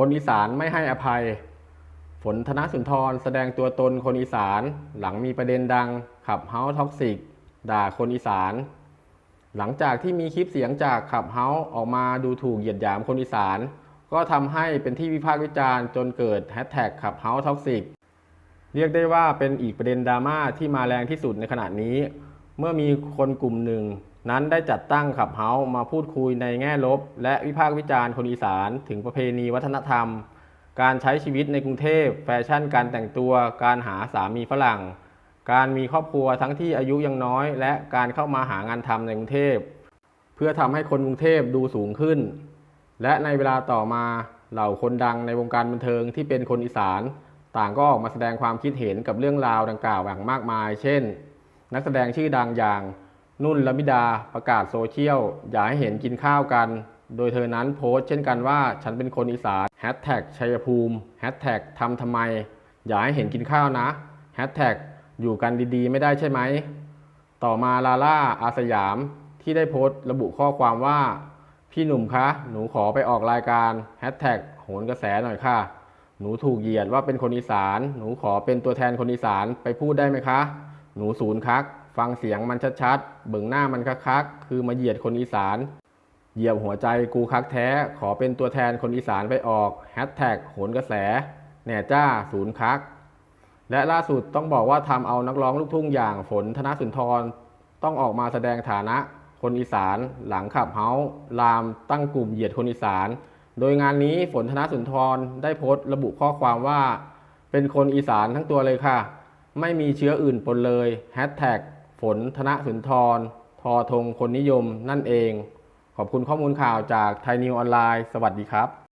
คนอีสานไม่ให้อภัย ฝนธนสุนทรแสดงตัวตนคนอีสานหลังมีประเด็นดังขับเฮาท็อกซิก ด่าคนอีสาน หลังจากที่มีคลิปเสียงจากขับเฮาออกมาดูถูกเหยียดหยามคนอีสาน ก็ทำให้เป็นที่วิพากษ์วิจารณ์จนเกิดแฮชแท็กขับเฮาท็อกซิกเรียกได้ว่าเป็นอีกประเด็นดราม่าที่มาแรงที่สุดในขณะนี้ เมื่อมีคนกลุ่มหนึ่ง นั้นได้จัดตั้งขับเฮามาพูดคุยในแง่ลบ และวิพากษ์วิจารณ์คนอีสาน ถึงประเพณีวัฒนธรรม การใช้ชีวิตในกรุงเทพ แฟชั่นการแต่งตัว การหาสามีฝรั่ง การมีครอบครัวทั้งที่อายุยังน้อย และการเข้ามาหางานทำในกรุงเทพ เพื่อทำให้คนกรุงเทพดูสูงขึ้น และในเวลาต่อมาเหล่าคนดังในวงการบันเทิงที่เป็นคนอีสาน ต่างก็ออกมาแสดงความคิดเห็นกับเรื่องราวดังกล่าวอย่างมากมาย เช่น นักแสดงชื่อดังอย่าง นุ่นละมิดาประกาศโซเชียล อย่าให้เห็นกินข้าวกัน โดยเธอนั้นโพสต์เช่นกันว่า ฉันเป็นคนอีสานแฮชแท็กชัยภูมิแฮชแท็กทำทำไม อย่าให้เห็นกินข้าวนะแฮชแท็กอยู่กันดีๆ ไม่ได้ใช่ไหม ต่อมาลาล่าอาสยามที่ได้โพสต์ระบุข้อความว่า พี่หนุ่มคะ หนูขอไปออกรายการแฮชแท็กโหนกระแสหน่อยค่ะ หนูถูกเหยียดว่าเป็นคนอีสาน หนูขอเป็นตัวแทนคนอีสานไปพูดได้ไหมคะ หนูศูนย์คัก ฟังเสียงมันชัดๆ เบิ่งหน้ามันคักๆ คือมาเหยียดคนอีสาน เหยียบหัวใจกูคักแท้ ขอเป็นตัวแทนคนอีสานไปออกแฮชแท็กโหนกระแส แหน่จ้าศูนย์คัก และล่าสุดต้องบอกว่าทำเอานักร้องลูกทุ่งอย่างฝนธนสุนทร ต้องออกมาแสดงฐานะคนอีสานหลังขับเฮาลามตั้งกลุ่มเหยียดคนอีสาน โดยงานนี้ฝนธนสุนทรได้โพสต์ระบุข้อความว่า เป็นคนอีสานทั้งตัวเลยค่ะ ไม่มีเชื้ออื่นปนเลยแฮชแท็ก ฝนธนสุนทร ทอธงคนนิยมนั่นเอง ขอบคุณข้อมูลข่าวจากไทยนิวออนไลน์ สวัสดีครับ